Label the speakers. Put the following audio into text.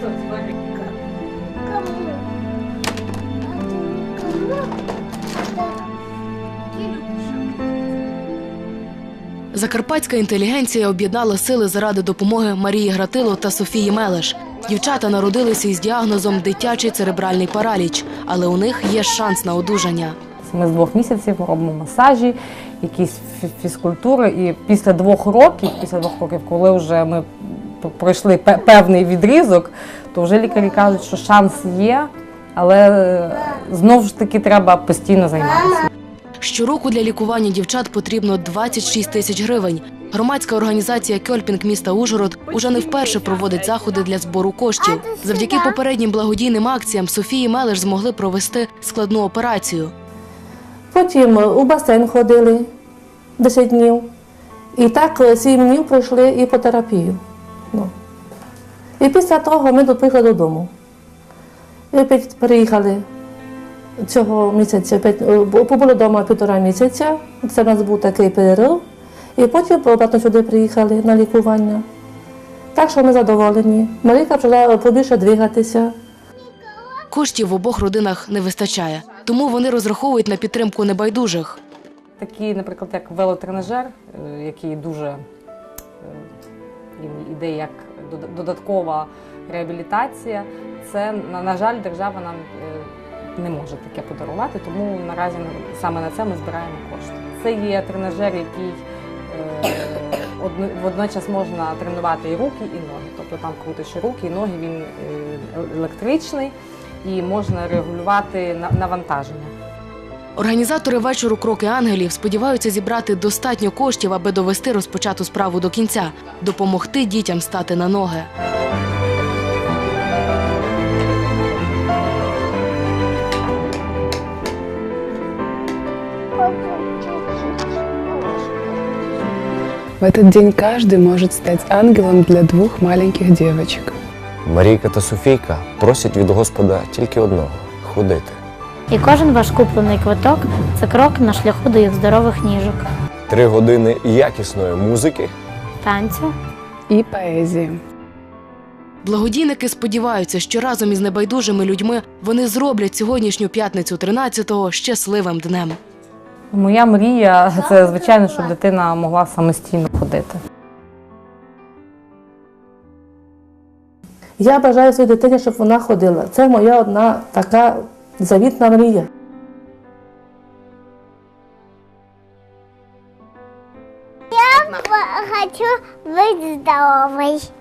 Speaker 1: Кому? Кому?
Speaker 2: Закарпатська інтелігенція об'єднала сили заради допомоги Марії Гратило та Софії Мелеш. Дівчата народилися із діагнозом дитячий церебральний параліч, але у них є шанс на одужання.
Speaker 3: Ми з двох місяців робимо масажі, якісь фізкультури. І після двох років, після двох років, коли вже ми пройшли певний відрізок, то вже лікарі кажуть, що шанс є, але е, знову ж таки треба постійно займатися.
Speaker 2: Щороку для лікування дівчат потрібно 26 тисяч гривень. Громадська організація Кьольпінг міста Ужгород уже не вперше проводить заходи для збору коштів. Завдяки попереднім благодійним акціям Софії Мелеш змогли провести складну операцію.
Speaker 4: Потім у басейн ходили 10 днів. І так 7 днів пройшли іпотерапію. Ну. І після того ми приїхали додому. І опять приїхали цього місяця, опять, е, побули вдома півтора місяця. Це в нас був такий перерив. І потім обратно сюди приїхали на лікування. Так що ми задоволені. Марійка почала побільше двигатися.
Speaker 2: Коштів в обох родинах не вистачає, тому вони розраховують на підтримку небайдужих.
Speaker 3: Такі, наприклад, як велотренажер, е, який дуже він іде як додаткова реабілітація. Це, на, жаль, держава нам е, не може таке подарувати, тому наразі саме на це ми збираємо кошти. Це є тренажер, який е, водночас можна тренувати і руки, і ноги. Тобто там крутиш руки, і ноги, він е, електричний і можна регулювати на- навантаження.
Speaker 2: Організатори вечору Кроки ангелів сподіваються зібрати достатньо коштів, аби довести розпочату справу до кінця, допомогти дітям стати на ноги.
Speaker 5: В этот день каждый может стать ангелом для двух маленьких девочек.
Speaker 6: Марійка та Софійка просять від Господа тільки одного ходити.
Speaker 7: І кожен ваш куплений квиток це крок на шляху до їх здорових ніжок,
Speaker 6: Три години якісної музики,
Speaker 7: танцю
Speaker 5: И поэзии.
Speaker 2: Благодійники сподіваються, що разом із небайдужими людьми вони зроблять сьогоднішню п'ятницю 13-го щасливим днем.
Speaker 3: Моя мрія це, звичайно, щоб дитина могла самостійно ходити.
Speaker 4: Я бажаю своїй дитині, щоб вона ходила. Це моя одна така завітна мрія.
Speaker 1: Хочу быть здоровой.